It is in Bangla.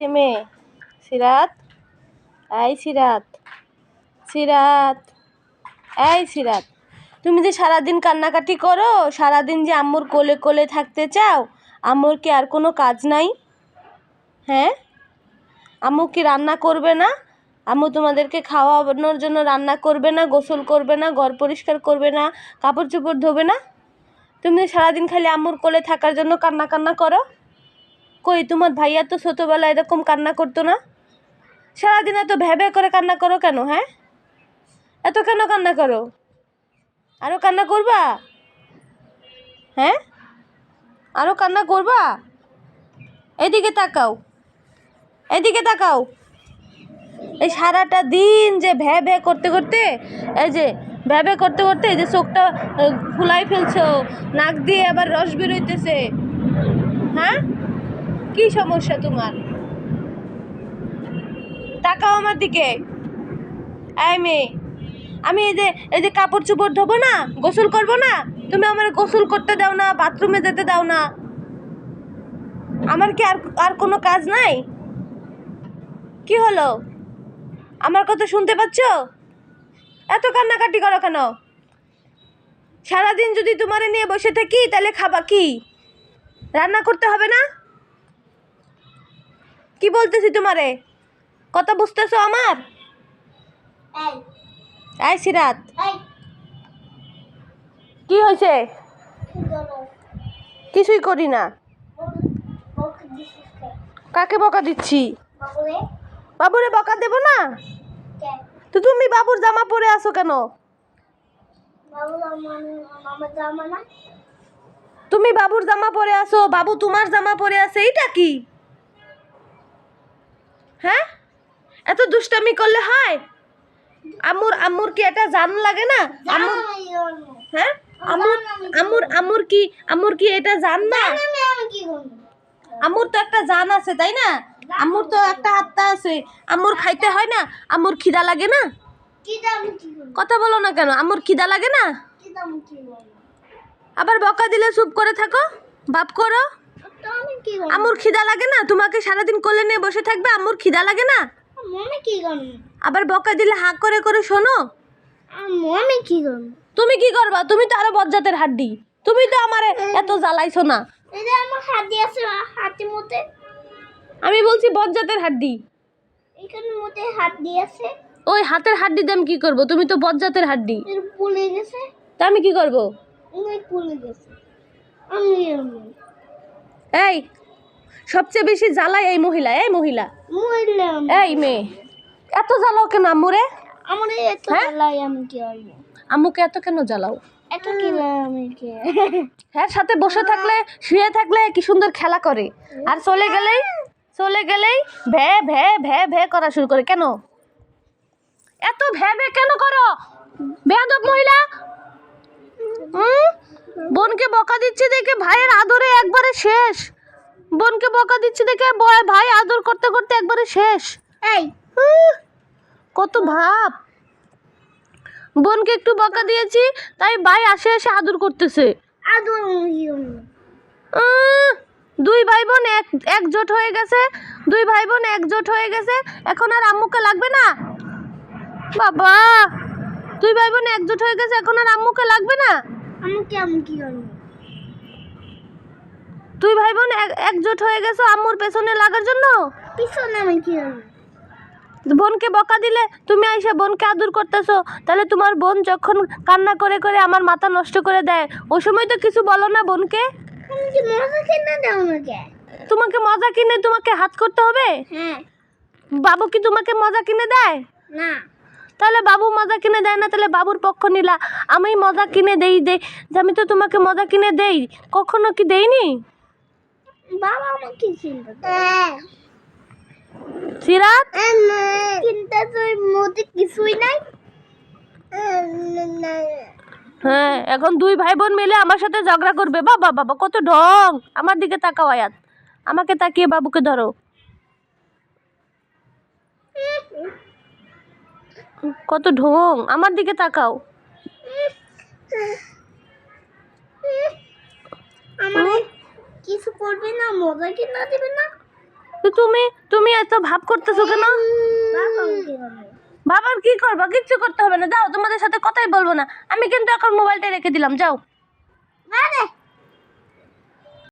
মেয়ে সিরাত এই সিরাত। সিরাত এই সিরাত। তুমি যে সারাদিন কান্নাকাটি করো, সারাদিন যে আম্মুর কোলে কোলে থাকতে চাও, আম্মুর কি আর কোনো কাজ নাই? হ্যাঁ? আম্মু কি রান্না করবে না? আম্মু তোমাদেরকে খাওয়ানোর জন্য রান্না করবে না, গোসল করবে না, ঘর পরিষ্কার করবে না, কাপড় চোপড় ধোবে না? তুমি সারাদিন খালি আম্মুর কোলে থাকার জন্য কান্না কান্না করো? কই, তোমার ভাইয়া তো ছোটোবেলায় এরকম কান্না করতো না? সারাদিন এত ভ্যাবে করে কান্না করো কেন হ্যাঁ? এত কেন কান্না করো? আরও কান্না করবা? হ্যাঁ? আরও কান্না করবা? এদিকে তাকাও। এদিকে তাকাও। এই সারাটা দিন যে ভ্যা ভ্যা করতে করতে, এই যে ভ্যা ভ্যা করতে করতে এই যে চোখটা ফুলাই ফেলছো, নাক দিয়ে আবার রস বেরোইতেছে হ্যাঁ? কি সমস্যা তোমার? তাকাও আমার দিকে। এই মেয়ে, আমি এই যে এই যে কাপড় চোপড় ধোবো না, গোসল করব না, তুমি আমার গোসল করতে দাও না, বাথরুমে যেতে দাও না। আমার কি আর আর কোনো কাজ নাই? কি হলো? আমার কথা শুনতে পাচ্ছ? এত কান্নাকাটি করো কেন? সারাদিন যদি তোমারে নিয়ে বসে থাকি, তাহলে খাবা কি? রান্না করতে হবে না? কি বলতেছি তোমারে? কথা বুঝতেছো আমার? এই। সিরাত। কি হয়েছে কিছুই করি না। কাকে বকা দিচ্ছি? বাবুরে। বকা দেবো না? তো তুমি বাবুর জামা পরে আসো কেন? বাবু আমার আমার জামা না। তুমি বাবুর জামা পরে আসো বাবু তোমার জামা পরে আছে এইটা কি? হ্যাঁ? এত দুষ্টামি করলে হয়? আমুর আমুর কি এটা জান লাগে না? আম্মুর জামা আমি করব হ্যাঁ? আমুর আমুর আমুর কি আমুর কি এটা জান না? আমি আমি কি করব আম্মুর তো একটা জান আছে তাই না? আমুর তো একটা আত্মা আছে। আমুর খাইতে হয় না? আমুর খিদা লাগে না? কথা বলো না কেন আমুর খিদা লাগে না? আবার বকা দিলে চুপ করে থাকো? বাপ করো? তো আমি কি করব আম্মুর খিদা লাগে না? তোমাকে সারাদিন কোলে নিয়ে বসে থাকবে আম্মুর খিদা লাগে না? আমি কি করব আবার বকা দিলে হাঁ করে করে শোনো। আম্মু আমি কি করব তুমি কি করবা? তুমি তো আরও বজ্জাতের হাড্ডি। তুমি তো আমারে এত জ্বালাইছো না। এই যে আমার হাতি আছে মধ্যে। আমি বলছি বজ্জাতের হাড্ডি। এখানে হাত দিয়েছে ওই হাতের হাড্ডি দিয়ে আমি কি করব? তুমি তো বজ্জাতের হাড্ডি। পুলে গেছে। তা আমি কি করব? ওই পুলে গেছে। আমি এই সবচেয়ে বেশি জ্বালায় এই মহিলা এই মহিলা। এই মেয়ে এত জ্বালাও কেন আম্মুরে? আমার এত হ্যাঁ? লাই আমি কি আম্মুকে এত কেন জ্বালাও? এত কি আমি হ্যাঁ সাথে বসে থাকলে শুয়ে থাকলে কি সুন্দর খেলা করে। আর চলে গেলেই চলে গেলেই ভ্যা ভ্যা ভ্যা ভ্যা করা শুরু করে। কেন? এত ভ্যা ভ্যা কেন করো? বেয়াদব মহিলা? বোনকে বকা দিচ্ছে দেখে ভাইয়ের আদরে একবারে শেষ। বোনকে বকা দিচ্ছে দেখে ভাই আদর করতে করতে একবারে শেষ। এই। কত ভাব। বোনকে একটু বকা দিয়েছি তাই ভাই আসে এসে আদর করতেছে। আদর দুই ভাই বোন এক একজোট হয়ে গেছে দুই ভাই বোন একজোট হয়ে গেছে এখন আর আম্মুকে লাগবে না? বাবা! দুই ভাই বোন একজোট হয়ে গেছে এখন আর আম্মুকে লাগবে না? আমি কি আমি কি করব দুই ভাই বোন এক- একজোট হয়ে গেছে আম্মুর পেছনে লাগার জন্য? পিছনে আমি কি করব বোনকে বকা দিলে তুমি আইসা বোনকে আদর করতেছো তাহলে তোমার বোন যখন কান্না করে করে আমার মাথা নষ্ট করে দেয় ওই সময় তো কিছু বলো না বোনকে? তোমাকে মজা কিনে তোমাকে হাত করতে হবে? হ্যাঁ। বাবু কি তোমাকে মজা কিনে দেয়? না। তাহলে বাবু মজা কিনে দেয় না? তাহলে বাবুর পক্ষ নিলা। আমি মজা কিনে দেই দেই যে আমি তো তোমাকে মজা কিনে দেই। কখনো কি দেইনি? বাবা আমাকে চিন্তা সিরাত চিন্তা তো এর মধ্যে কিছুই নাই। হ্যাঁ এখন দুই ভাই বোন মিলে আমার সাথে ঝগড়া করবে। বাবা বাবা কত ঢং। আমার দিকে তাকাও আয়াত। আমাকে তাকিয়ে বাবুকে ধরো। কত ঢং। আমার দিকে তাকাও। কিছু করবে না মজা কিনা দেবে না। তুমি তুমি এত ভাব করতেছো কেন? বাবার কি করবা? কিচ্ছু করতে হবে না। যাও তোমাদের সাথে কথাই বলব না। আমি কিন্তু এখন মোবাইলটা রেখে দিলাম যাও।